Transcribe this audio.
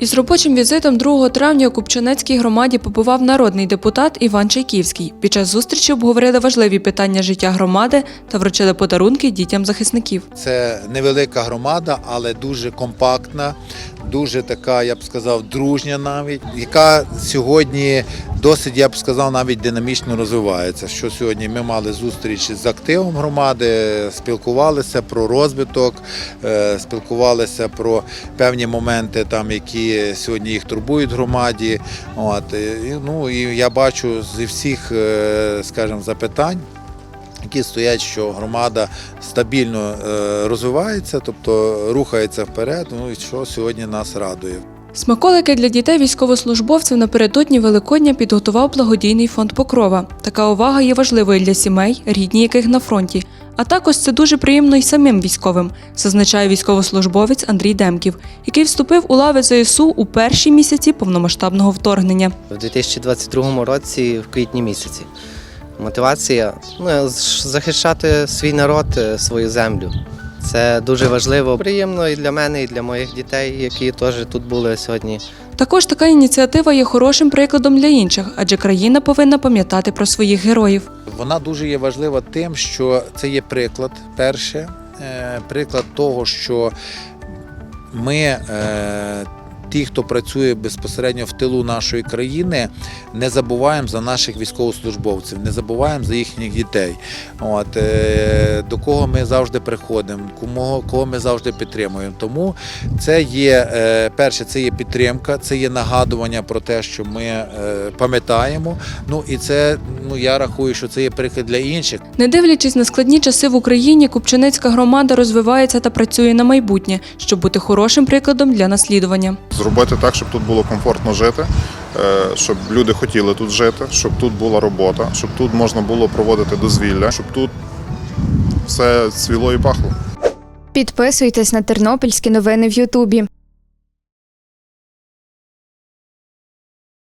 Із робочим візитом 2 травня у Купчинецькій громаді побував народний депутат Іван Чайківський. Під час зустрічі обговорили важливі питання життя громади та вручили подарунки дітям захисників. Це невелика громада, але дуже компактна, дуже така, я б сказав, дружня навіть, яка сьогодні досить, я б сказав, навіть динамічно розвивається. Що сьогодні ми мали зустріч з активом громади, спілкувалися про розвиток, е, спілкувалися про певні моменти, там, які сьогодні їх турбують громаді. От, ну, і я бачу зі всіх, е, скажімо, запитань які стоять, що громада стабільно е, розвивається, тобто рухається вперед. Ну і що сьогодні нас радує. Смаколики для дітей військовослужбовців напередодні Великодня підготував благодійний фонд Покрова. Така увага є важливою для сімей, рідні яких на фронті. А також це дуже приємно й самим військовим, зазначає військовослужбовець Андрій Демків, який вступив у лави ЗСУ у перші місяці повномасштабного вторгнення. в 2022 році, в квітні місяці. Мотивація ну, захищати свій народ, е, свою землю. Це дуже важливо. Приємно і для мене, і для моїх дітей, які теж тут були сьогодні. Також така ініціатива є хорошим прикладом для інших, адже країна повинна пам'ятати про своїх героїв. Вона дуже є важлива тим, що це є приклад, перше, е, приклад того, що ми, е, ті, хто працює безпосередньо в тилу нашої країни, не забуваємо за наших військовослужбовців, не забуваємо за їхніх дітей. От, е, до кого ми завжди приходимо, кому, кого ми завжди підтримуємо. Тому це є е, перше, це є підтримка, це є нагадування про те, що ми е, пам'ятаємо. Ну і це ну я рахую, що це є приклад для інших. Не дивлячись на складні часи в Україні, Купчинецька громада розвивається та працює на майбутнє, щоб бути хорошим прикладом для наслідування. Зробити так, щоб тут було комфортно жити, е, щоб люди хотіли тут жити, щоб тут була робота, щоб тут можна було проводити дозвілля, щоб тут все цвіло і пахло. Підписуйтесь на тернопільські новини в Ютубі.